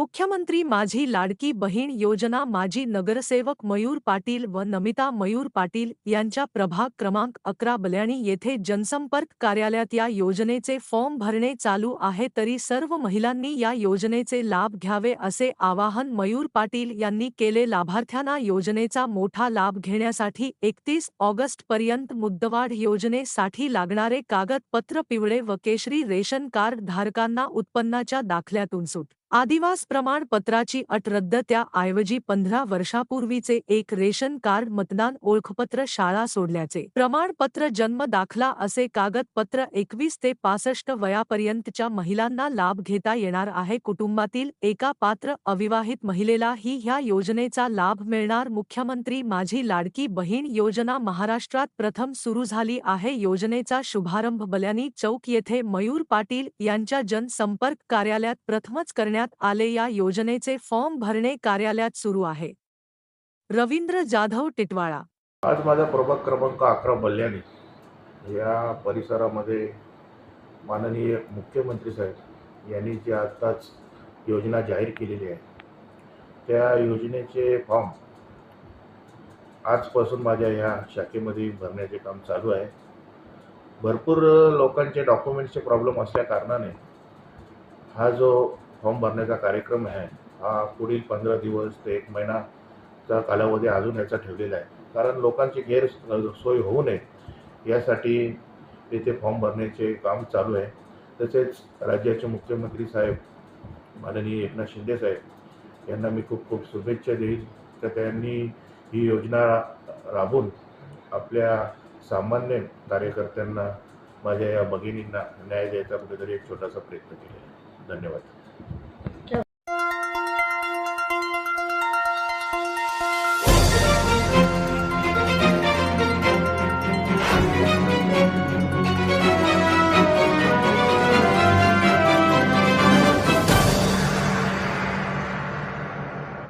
मुख्यमंत्री माझी लाडकी बहीण योजना माजी नगरसेवक मयूर पाटील व नमिता मयूर पाटील यांच्या प्रभाग क्रमांक अकरा बल्याणी येथे जनसंपर्क कार्यालयात या योजनेचे फॉर्म भरणे चालू आहे तरी सर्व महिलांनी या योजनेचे लाभ घ्यावे असे आवाहन मयूर पाटील यांनी केले. लाभार्थ्यांना योजनेचा मोठा लाभ घेण्यासाठी एकतीस ऑगस्ट पर्यंत मुद्दवाढ योजनेसाठी लागणारे कागदपत्र पिवळे व केशरी रेशन कार्ड धारकांना उत्पन्नाच्या दाखल्यातून सूट आदिवास प्रमाणपत्राची अट रद्द त्याऐवजी पंधरा वर्षापूर्वीचे एक रेशन कार्ड मतदान ओळखपत्र शाळा सोडल्याचे. प्रमाणपत्र जन्म दाखला असे कागदपत्र एकवीस ते पासष्ट वयापर्यंतच्या महिलांना लाभ घेता येणार आहे. कुटुंबातील एका पात्र अविवाहित महिलेला ही ह्या योजनेचा लाभ मिळणार. मुख्यमंत्री माझी लाडकी बहीण योजना महाराष्ट्रात प्रथम सुरू झाली आहे. योजनेचा शुभारंभ बल्यानी चौक येथे मयूर पाटील यांच्या जनसंपर्क कार्यालयात प्रथमच करण्यात आले या योजनेचे फॉर्म भरणे कार्यालयात सुरू आहे. रवींद्र जाधव टिटवाळा. आज माझा प्रभाग क्रमांक अकरा बल्ल्याने या परिसरामध्ये माननीय मुख्यमंत्री साहेब यांनी जी आत्ताच योजना जाहीर केलेली आहे. त्या योजनेचे फॉर्म आजपासून माझ्या या शाखेमध्ये भरण्याचे काम चालू आहे. भरपूर लोकांचे डॉक्युमेंट्सचे प्रॉब्लेम असल्या कारणाने हा जो फॉर्म भरण्याचा कार्यक्रम आहे. हा पुढील पंधरा दिवस ते एक महिनाचा कालावधी अजून याचा ठेवलेला आहे. कारण लोकांची गैर सोय होऊ नये. यासाठी येथे फॉर्म भरण्याचे काम चालू आहे. तसेच राज्याचे मुख्यमंत्री साहेब माननीय एकनाथ शिंदे साहेब यांना मी खूप खूप शुभेच्छा देईन तर त्यांनी ही योजना राबवून आपल्या सामान्य कार्यकर्त्यांना माझ्या या भगिनींना न्याय द्यायचा कुठेतरी एक छोटासा प्रयत्न केला आहे. धन्यवाद.